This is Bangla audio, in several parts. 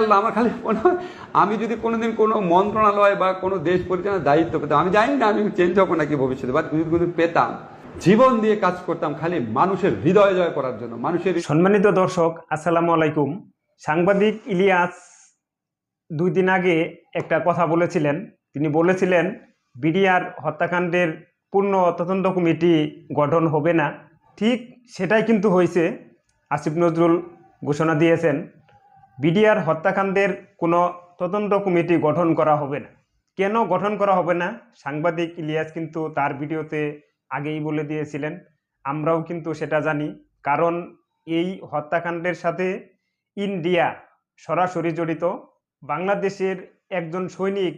আল্লাহ, আমার খালি হয় আমি যদি কোনোদিন কোনো মন্ত্রণালয় বা কোনো দেশ পরিচালনার দায়িত্ব পেতাম, আমি জানি না আমি চেঞ্জ হব নাকি ভবিষ্যতে বা যদি কোনো পেতাম, জীবন দিয়ে কাজ করতাম খালি মানুষের হৃদয় জয় করার জন্য, মানুষের সম্মানিত দর্শক, আসসালামু আলাইকুম। সাংবাদিক ইলিয়াস দুই দিন আগে একটা কথা বলেছিলেন। তিনি বলেছিলেন, বিডিআর হত্যাকাণ্ডের পূর্ণ তদন্ত কমিটি গঠন হবে না। ঠিক সেটাই কিন্তু হয়েছে, আসিফ নজরুল ঘোষণা দিয়েছেন। বিডিআর হত্যাকাণ্ডের কোনো তদন্ত কমিটি গঠন করা হবে না। কেন গঠন করা হবে না? সাংবাদিক ইলিয়াস কিন্তু তার ভিডিওতে আগেই বলে দিয়েছিলেন। আমরাও কিন্তু সেটা জানি। কারণ এই হত্যাকাণ্ডের সাথে ইন্ডিয়া সরাসরি জড়িত। বাংলাদেশের একজন সৈনিক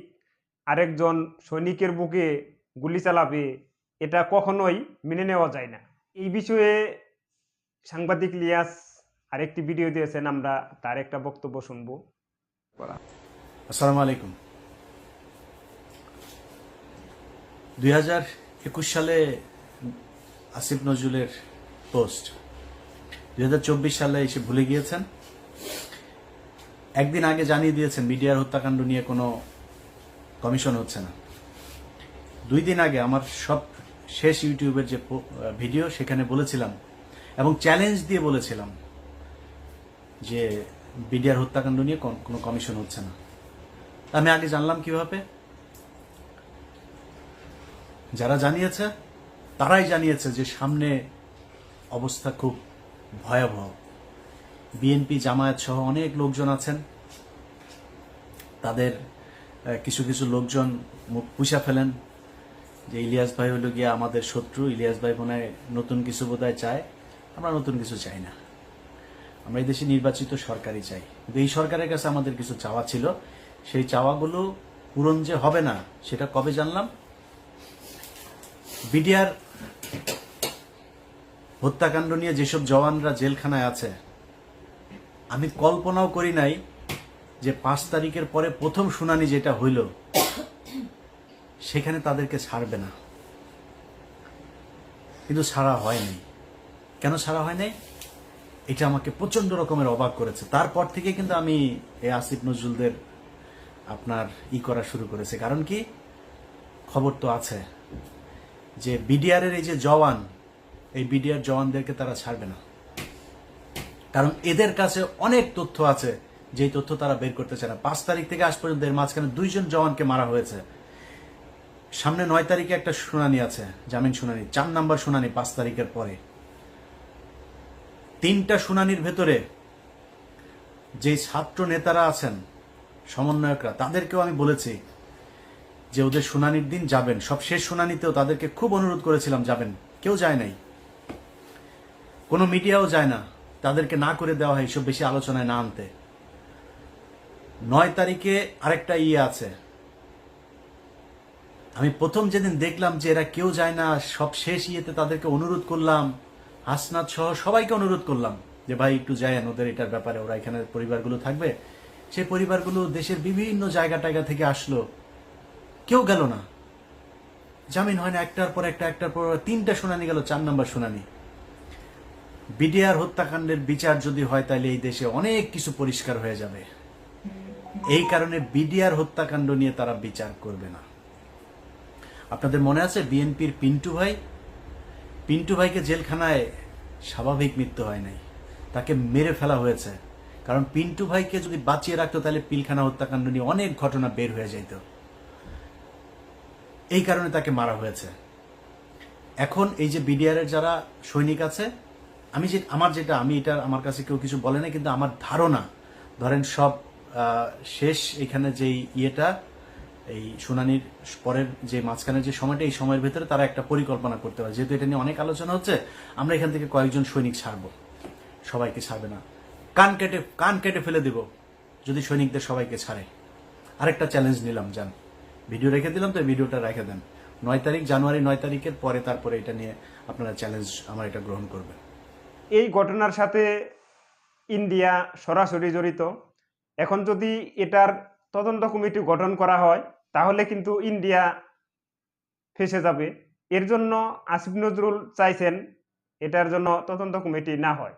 আরেকজন সৈনিকের বুকে গুলি চালাবে, এটা কখনোই মেনে নেওয়া যায় না। এই বিষয়ে সাংবাদিক লিয়াস আরেকটি ভিডিও দিয়েছেন আমরা তার একটা বক্তব্য শুনব। আসসালামু আলাইকুম। দুই হাজার একুশ সালে আসিফ নজরুলের পোস্ট। দুই হাজার চব্বিশ সালে এসে ভুলে গিয়েছেন। একদিন আগে জানিয়ে দিয়েছেন মিডিয়ার হত্যাকাণ্ড নিয়ে কোনো কমিশন হচ্ছে না। দুই দিন আগে আমার সব শেষ ইউটিউবের যে ভিডিও সেখানে বলেছিলাম এবং চ্যালেঞ্জ দিয়ে বলেছিলাম যে বিডিআর হত্যাকাণ্ড নিয়ে কোনো কমিশন হচ্ছে না। আমি আগে জানলাম কীভাবে। যারা জানিয়েছে, তারাই জানিয়েছে যে সামনে অবস্থা খুব ভয়াবহ। বিএনপি, জামায়াত সহ অনেক লোকজন আছেন। তাদের কিছু কিছু লোকজন মুখ পুষা ফেলেন যে ইলিয়াস ভাই হলো গিয়ে আমাদের শত্রু, ইলিয়াস ভাই মনে নতুন কিছু বোধহয় চায়। আমরা নতুন কিছু চাই না। আমরা এই দেশে নির্বাচিত সরকারই চাই। কিন্তু এই সরকারের কাছে আমাদের কিছু চাওয়া ছিল। সেই চাওয়াগুলো পূরণ যে হবে না, সেটা কবে জানলাম? বিডিআর হত্যাকাণ্ড নিয়ে যেসব জওয়ানরা জেলখানায় আছে, আমি কল্পনাও করি নাই যে পাঁচ তারিখের পরে প্রথম শুনানি যেটা হইল, সেখানে তাদেরকে ছাড়বে না। কিন্তু ছাড়া হয়নি। কেন ছাড়া হয় নাই এটা আমাকে প্রচণ্ড রকমের অবাক করেছে। তারপর থেকে কিন্তু আমি এই আসিফ নজরুলদের আপনার ই করা শুরু করেছে। কারণ কি? খবর তো আছে যে বিডিআর এর এই যে জওয়ান, এই বিডিআর জওয়ানদেরকে তারা ছাড়বে না। কারণ এদের কাছে অনেক তথ্য আছে, যেই তথ্য তারা বের করতে চায় না। পাঁচ তারিখ থেকে আজ পর্যন্ত এর মাঝখানে দুইজন জওয়ানকে মারা হয়েছে। সামনে নয় তারিখে একটা শুনানি আছে, জামিন শুনানি, চার নাম্বার শুনানি পাঁচ তারিখের পরে। তিনটা শুনানির ভেতরে যে ছাত্র নেতারা আছেন, সমন্বয়করা, তাদেরকেও আমি বলেছি যে ওদের শুনানির দিন যাবেন। সব শেষ শুনানিতেও তাদেরকে খুব অনুরোধ করেছিলাম, যাবেন। কেউ যায় নাই। কোনো মিডিয়াও যায় না। তাদেরকে না করে দেওয়া হয়, এসব বেশি আলোচনায় না আনতে। নয় তারিখে আরেকটা ইয়ে আছে। আমি প্রথম যেদিন দেখলাম যে এরা কেউ যায় না, সব শেষ ইয়েতে তাদেরকে অনুরোধ করলাম। হাসনাথ সহ সবাইকে অনুরোধ করলাম যে ভাই, একটু যায়েন ওদের এটার ব্যাপারে। ওরা এখানে পরিবারগুলো থাকবে। সেই পরিবারগুলো দেশের বিভিন্ন জায়গা টায়গা থেকে আসলো। কেউ গেল না। জামিন হয় না, একটার পর একটা, একটার পর তিনটা শুনানি গেল, চার নম্বর শুনানি। বিডিআর হত্যাকাণ্ডের বিচার যদি হয়, তাহলে এই দেশে অনেক কিছু পরিষ্কার হয়ে যাবে। এই কারণে বিডিআর হত্যাকাণ্ড নিয়ে তারা বিচার করবে না। আপনাদের মনে আছে, বিএনপির পিন্টু ভাই? পিন্টু ভাইকে জেলখানায় স্বাভাবিক মৃত্যু হয় নাই। তাকে মেরে ফেলা হয়েছে। কারণ পিন্টু ভাইকে যদি বাঁচিয়ে রাখতো, তাহলে পিলখানা হত্যাকাণ্ড নিয়ে অনেক ঘটনা বের হয়ে যাইত। এই কারণে তাকে মারা হয়েছে। এখন এই যে বিডিআর এর যারা সৈনিক আছে, আমি যে আমার যেটা, আমি এটা আমার কাছে কেউ কিছু বলে না কিন্তু আমার ধারণা, ধরেন সব শেষ এখানে যেই ইয়েটা এই শুনানির পরের যে মাঝখানে যে সময়টা, এই সময়ের ভেতরে তারা একটা পরিকল্পনা করতে পারে। যেহেতু এটা নিয়ে অনেক আলোচনা হচ্ছে, আমরা এখান থেকে কয়েকজন সৈনিক ছাড়বো। সবাইকে ছাড়বে না। কান কেটে কান কেটে ফেলে দেব, যদি সৈনিকদের সবাইকে ছাড়ে। আরেকটা চ্যালেঞ্জ নিলাম যান ভিডিও রেখে দিলাম, তো ভিডিওটা রেখে দেন। নয় তারিখ, জানুয়ারি নয় তারিখের পরে তারপরে এটা নিয়ে আপনারা চ্যালেঞ্জ আমার এটা গ্রহণ করবেন। এই ঘটনার সাথে ইন্ডিয়া সরাসরি জড়িত। এখন যদি এটার তদন্ত কমিটি গঠন করা হয়, তাহলে কিন্তু ইন্ডিয়া ফেসে যাবে। এর জন্য আসিফ নজরুল চাইছেন এটার জন্য তদন্ত কমিটি না হয়।